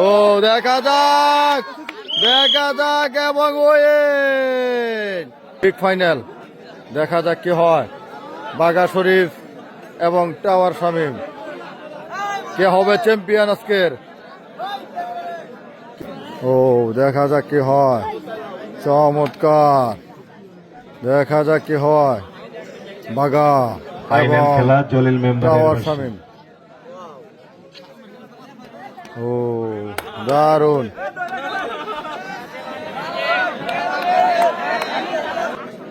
ও দেখা যাক দেখা যাক এবং বিগ ফাইনাল দেখা যাক কি হয়। বাগা শরীফ এবং টাওয়ার শামিম। কে হবে চ্যাম্পিয়ন আজকের? ও দেখা যাক কি হয়। চমৎকার দেখা যাক কি হয়। বাগা ফাইনাল খেলা জলিল মেম্বারের টাওয়ার। শামিম। ও। দারুণ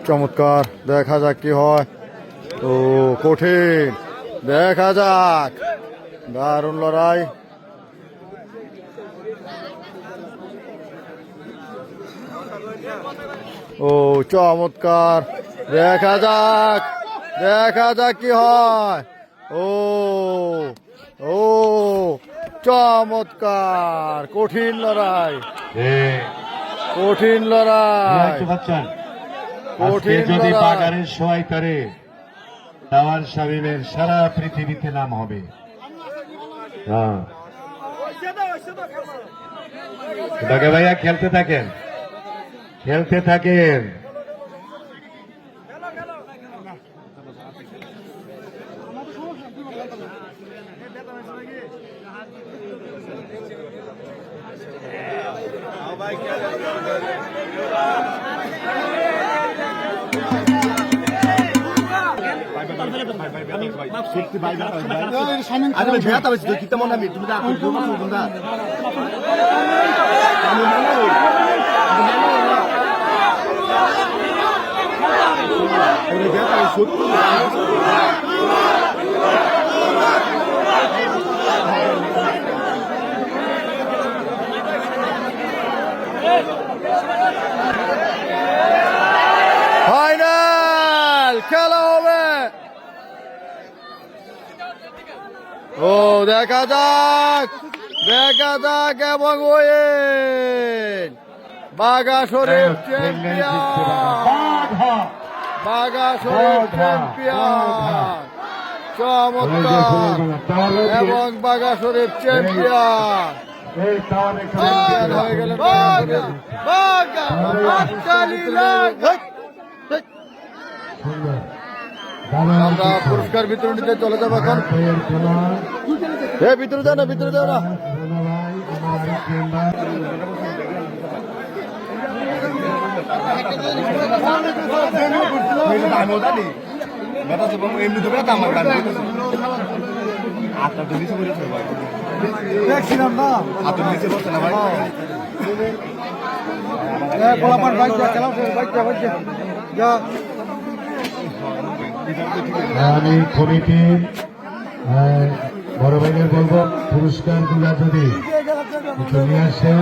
চমৎকার, দেখা যাক কি হয়। ও, কঠিন। দেখা যাক। দারুণ লড়াই। ও, চমৎকার। দেখা যাক। দেখা যাক কি হয়। ও ও। চমৎকার কঠিন লড়াই। কঠিন লড়াই। আজকে কঠিন যদি। বাগানের সোয়াই তারে টাওয়ার শামিমের সারা পৃথিবীতে নাম হবে। হ্যাঁ। ভাইয়া খেলতে থাকেন। খেলতে থাকেন। দেখো ফাইনাল খেলা হবে! ও দেখা যাক! দেখা যাক এবং ওয়েন বাগা শরীফ চ্যাম্পিয়ন বাঘা বাগা শরীফ চ্যাম্পিয়ন। চমৎকার। এবং বাগা শরীফ চ্যাম্পিয়ন হয়ে গেলেন আমরা পুরস্কার বিতরণীতে চলে যাব এখন। এ, ভিতরে যাও না, ভিতরে যাও না। আমি জানি ভেতা এমনি তো ভেতা আমার গান আটটা তো নিচে ভাই। দেখছিলাম না। হাতের নিচে বসে না ভাই। গোলাপার বাইক যা খেলাও বাইক যা বাইক যা। যা। আমি কমিটির বড় ভাইদের বলব পুরস্কারগুলা যদি নিয়ে আসেন